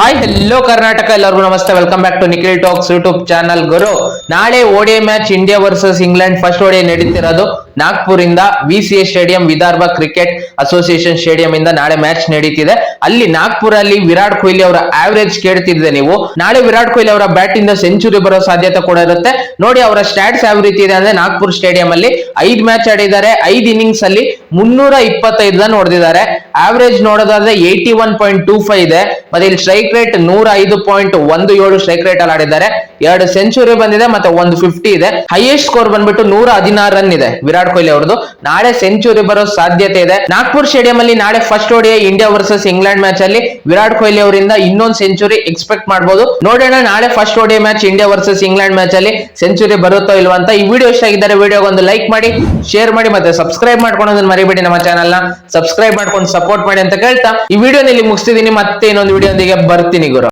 Hi hello Karnataka ಎಲ್ಲರಿಗೂ ನಮಸ್ತೆ. Welcome back to Nikhil talks YouTube channel ಗುರು, ನಾಳೆ O D I match India versus England first O D I ನಡೀತಿರೋದು. Nagpur ಇಂದ V C stadium Vidarbha cricket association stadium ಇಂದ ನಾಳೆ match ನಡೀತಿದೆ. ಅಲ್ಲಿ ನಾಗ್ಪುರ್ ಅಲ್ಲಿ ವಿರಾಟ್ ಕೊಹ್ಲಿ ಅವರ ಆವರೇಜ್ ಕೇಳ್ತಿದ್ದೆ ನೀವು. ನಾಳೆ ವಿರಾಟ್ ಕೊಹ್ಲಿ ಅವರ ಬ್ಯಾಟ್ ಇಂದ ಸೆಂಚುರಿ ಬರೋ ಸಾಧ್ಯತೆ ಕೂಡ ಇರುತ್ತೆ. ನೋಡಿ ಅವರ ಸ್ಟ್ಯಾಟ್ಸ್ ಯಾವ ರೀತಿ ಇದೆ ಅಂದ್ರೆ ನಾಗ್ಪುರ್ ಸ್ಟೇಡಿಯಂ ಅಲ್ಲಿ ಐದ್ ಮ್ಯಾಚ್ ಆಡಿದ್ದಾರೆ. ಐದ್ ಇನ್ನಿಂಗ್ಸ್ ಅಲ್ಲಿ ಮುನ್ನೂರ ಇಪ್ಪತ್ತೈದು ರನ್ ಹೊಡೆದಿದ್ದಾರೆ. ಆವರೇಜ್ ನೋಡೋದಾದ್ರೆ eighty one point two five ಇದೆ. ಮತ್ತೆ ಇಲ್ಲಿ ಸ್ಟ್ರೈಕ್ ರೇಟ್ ನೂರ ಐದು ಪಾಯಿಂಟ್ ಒಂದು ಏಳು ಸ್ಟ್ರೈಕ್ ರೇಟ್ ಅಲ್ಲಿ ಆಡಿದ್ದಾರೆ. ಎರಡು ಸೆಂಚುರಿ ಬಂದಿದೆ ಮತ್ತೆ ಒಂದು ಫಿಫ್ಟಿ ಇದೆ. ಹೈಯೆಸ್ಟ್ ಸ್ಕೋರ್ ಬಂದ್ಬಿಟ್ಟು ನೂರ ಹದಿನಾರು ರನ್ ಇದೆ ವಿರಾಟ್ ಕೊಹ್ಲಿ ಅವ್ರದ್ದು. ನಾಳೆ ಸೆಂಚುರಿ ಬರೋ ಸಾಧ್ಯತೆ ಇದೆ. ನಾಗ್ಪುರ್ ಸ್ಟೇಡಿಯಂ ಅಲ್ಲಿ ನಾಳೆ first O D I India versus England match ಅಲ್ಲಿ ವಿರಾಟ್ ಕೊಹ್ಲಿ ಅವರಿಂದ ಇನ್ನೊಂದು ಸೆಂಚುರಿ ಎಕ್ಸ್ಪೆಕ್ಟ್ ಮಾಡಬಹುದು ನೋಡೋಣ, ನಾಳೆ first O D I match India versus England match ಅಲ್ಲಿ ಸೆಂಚುರಿ ಬರುತ್ತೋ ಇಲ್ವಾ ಅಂತ. ಈ ವಿಡಿಯೋ ಇಷ್ಟ ಆಗಿದ್ದಾರೆ ವಿಡಿಯೋಗೆ ಒಂದು ಲೈಕ್ ಮಾಡಿ ಶೇರ್ ಮಾಡಿ ಮತ್ತೆ ಸಬ್ಸ್ಕ್ರೈಬ್ ಮಾಡ್ಕೊಳೋದನ್ನ ಮರಿಬೇಡಿ ನಮ್ಮ ಚಾನಲ್ನ. ಸಬ್ಸ್ಕ್ರೈಬ್ ಮಾಡ್ಕೊಂಡು ಸಪೋರ್ಟ್ ಮಾಡಿ ಅಂತ ಕೇಳ್ತಾ. ಈ ವಿಡಿಯೋನಲ್ಲಿ ಮುಗಿಸ್ತಿದ್ದೀನಿ. ಮತ್ತೆ ಇನ್ನೊಂದು ವಿಡಿಯೋ ಬರ್ತೀನಿ ಗುರು.